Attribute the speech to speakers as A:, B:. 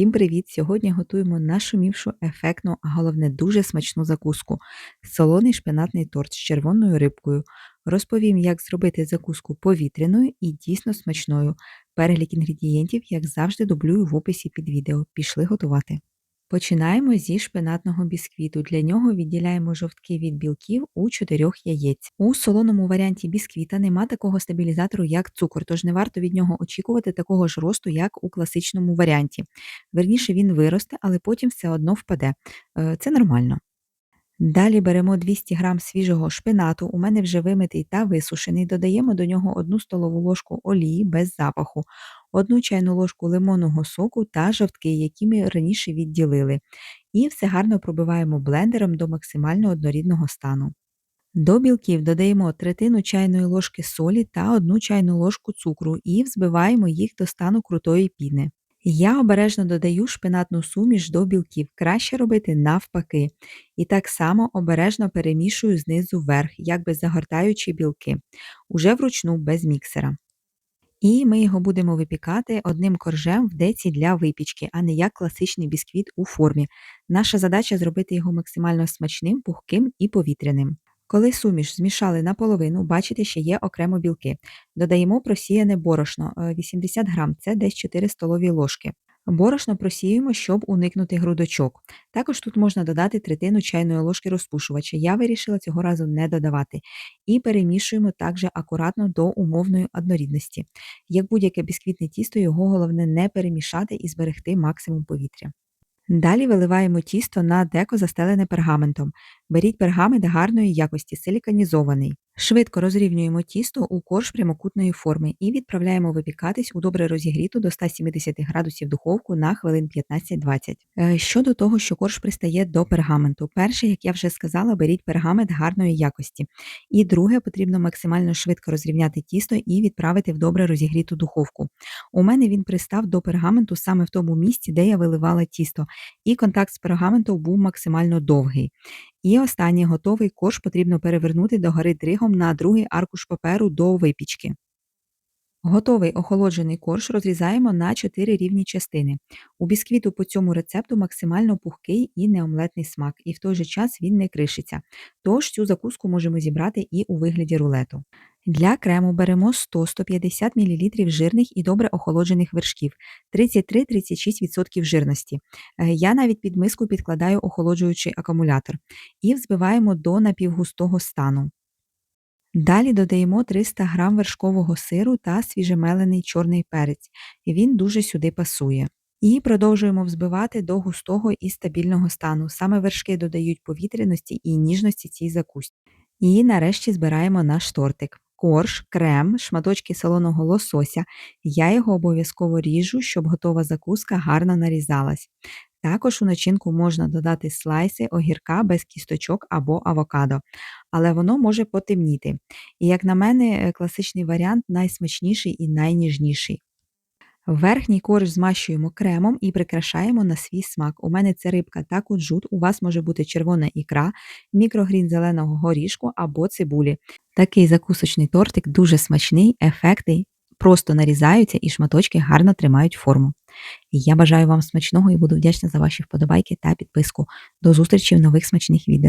A: Всім привіт! Сьогодні готуємо нашумівшу, ефектну, а головне дуже смачну закуску солоний шпинатний торт з червоною рибкою. Розповім, як зробити закуску повітряною і дійсно смачною. Перелік інгредієнтів, як завжди, дублюю в описі під відео. Пішли готувати. Починаємо зі шпинатного бісквіту. Для нього відділяємо жовтки від білків у 4 яєць. У солоному варіанті бісквіта нема такого стабілізатору, як цукор, тож не варто від нього очікувати такого ж росту, як у класичному варіанті. Верніше він виросте, але потім все одно впаде. Е, це нормально. Далі беремо 200 г свіжого шпинату, у мене вже вимитий та висушений, додаємо до нього 1 столову ложку олії без запаху, 1 чайну ложку лимонного соку та жовтки, які ми раніше відділили. І все гарно пробиваємо блендером до максимально однорідного стану. До білків додаємо третину чайної ложки солі та 1 чайну ложку цукру і взбиваємо їх до стану крутої піни. Я обережно додаю шпинатну суміш до білків, краще робити навпаки. І так само обережно перемішую знизу вверх, якби загортаючи білки, уже вручну без міксера. І ми його будемо випікати одним коржем в деці для випічки, а не як класичний бісквіт у формі. Наша задача зробити його максимально смачним, пухким і повітряним. Коли суміш змішали наполовину, бачите, що є окремо білки. Додаємо просіяне борошно 80 е, грам, це десь 4 столові ложки. Борошно просіюємо, щоб уникнути грудочок. Також тут можна додати третину чайної ложки розпушувача. Я вирішила цього разу не додавати. І перемішуємо також акуратно до умовної однорідності. Як будь-яке бісквітне тісто, його головне не перемішати і зберегти максимум повітря. Далі виливаємо тісто на деко застелене пергаментом. Беріть пергамент гарної якості, силіканізований. Швидко розрівнюємо тісто у корж прямокутної форми і відправляємо випікатись у добре розігріту до 170 градусів духовку на хвилин 15-20. Е, щодо того, що корж пристає до пергаменту, перше, як я вже сказала, беріть пергамент гарної якості. І друге, потрібно максимально швидко розрівняти тісто і відправити в добре розігріту духовку. У мене він пристав до пергаменту саме в тому місці, де я виливала тісто, і контакт з пергаментом був максимально довгий. І останній готовий корж потрібно перевернути догори дригом на другий аркуш паперу до випічки. Готовий охолоджений корж розрізаємо на 4 рівні частини. У бісквіту по цьому рецепту максимально пухкий і неомлетний смак, і в той же час він не кришиться. Тож цю закуску можемо зібрати і у вигляді рулету. Для крему беремо 100-150 мл жирних і добре охолоджених вершків 33-36% жирності. Е, я навіть під миску підкладаю охолоджуючий акумулятор і взбиваємо до напівгустого стану. Далі додаємо 300 г вершкового сиру та свіжемелений чорний перець, він дуже сюди пасує. І продовжуємо взбивати до густого і стабільного стану. Саме вершки додають повітряності і ніжності цій закусті. І нарешті збираємо наш тортик. Корж, крем, шматочки солоного лосося. Я його обов'язково ріжу, щоб готова закуска гарно нарізалась. Також у начинку можна додати слайси огірка без кісточок або авокадо, але воно може потемніти. І, як на мене, е, класичний варіант найсмачніший і найніжніший. Верхній корж змащуємо кремом і прикрашаємо на свій смак. У мене це рибка та куджут, у вас може бути червона ікра, мікрогрін зеленого горішку або цибулі. Такий закусочний тортик дуже смачний, ефектний, просто нарізаються і шматочки гарно тримають форму. Я бажаю вам смачного і буду вдячна за ваші вподобайки та підписку. До зустрічі в нових смачних відео.